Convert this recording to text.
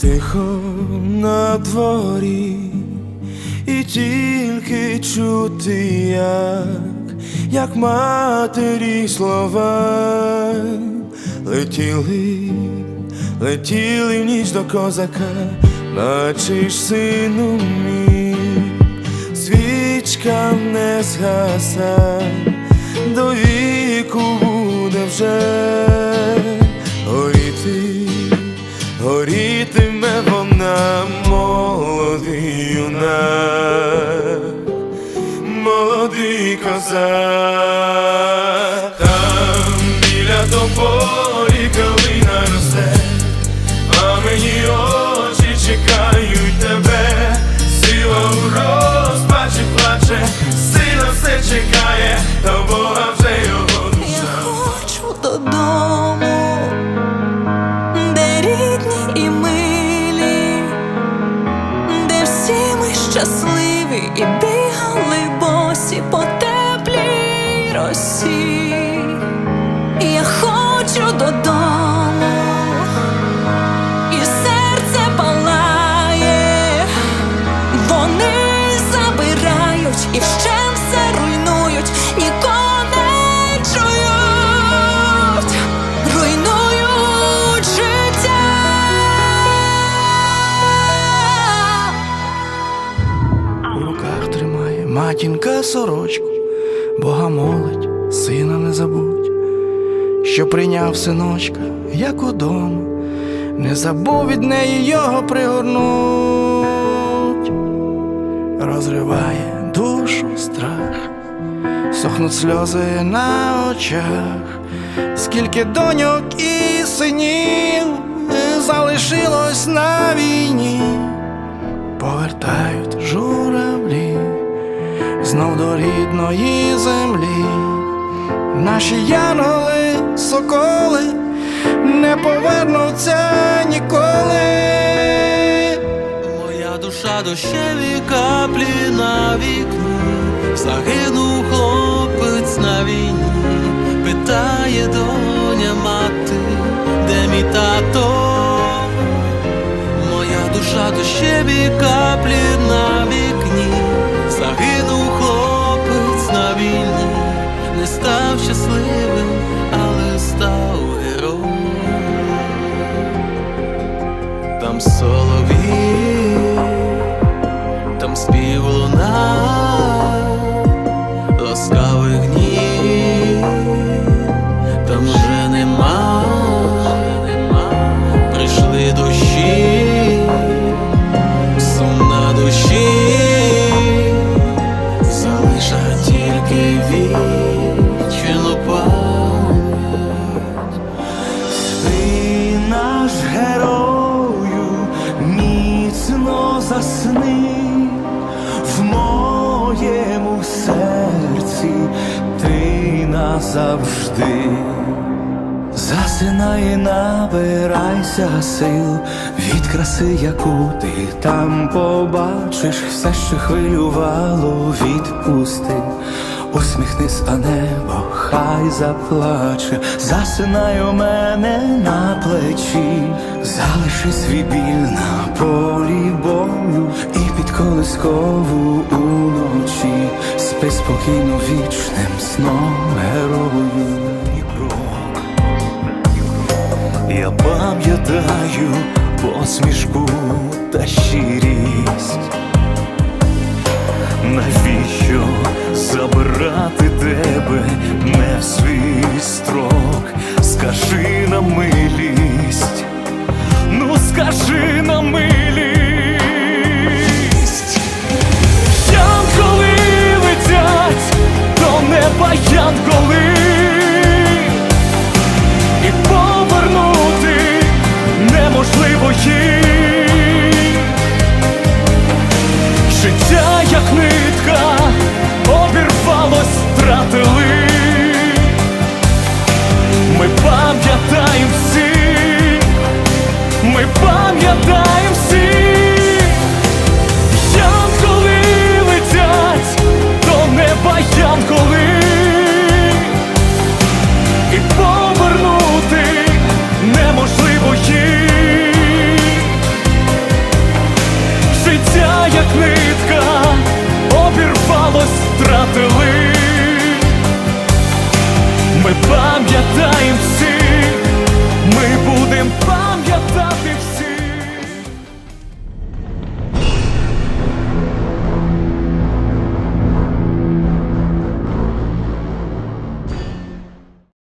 Тихо на дворі, і тільки чути, як, як матері слова летіли, летіли в ніч до козака, наче ж сину мій, свічка не згаса, до віку буде вже козак, там біля тополі калина росте, а мені очі чекають тебе, сила у розпачі плаче, сила все чекає, та Бога вже його Я душа. хочу додому, росі. Я хочу додому, і серце палає, вони забирають і вщен все руйнують, нікого не чують, руйнують життя. У руках тримає матінка сорочку, Бога молить, сина не забудь, що прийняв синочка, як удома, не забув від неї його пригорнуть, розриває душу страх, сохнуть сльози на очах, скільки доньок і синів залишилось на війні. Повертають журавлі знов до рідної землі. Наші янголи, соколи не повернуться ніколи. Моя душа дощеві каплі на вікні, загинув хлопець на війні, питає доня мати, де мій тато? Моя душа дощеві каплі Там соловій, там спів міцно засни в моєму серці, ти назавжди. Засинай набирайся сил від краси, яку ти там побачиш, все, що хвилювало, відпусти. Усміхнись, а небо хай заплаче, засинай у мене на плечі, залиши свій біль на полі бою і під колискову уночі, спи спокійно вічним сном герою. Я пам'ятаю посмішку та щирість. Навіщо забирати тебе не в свій строк? Still here.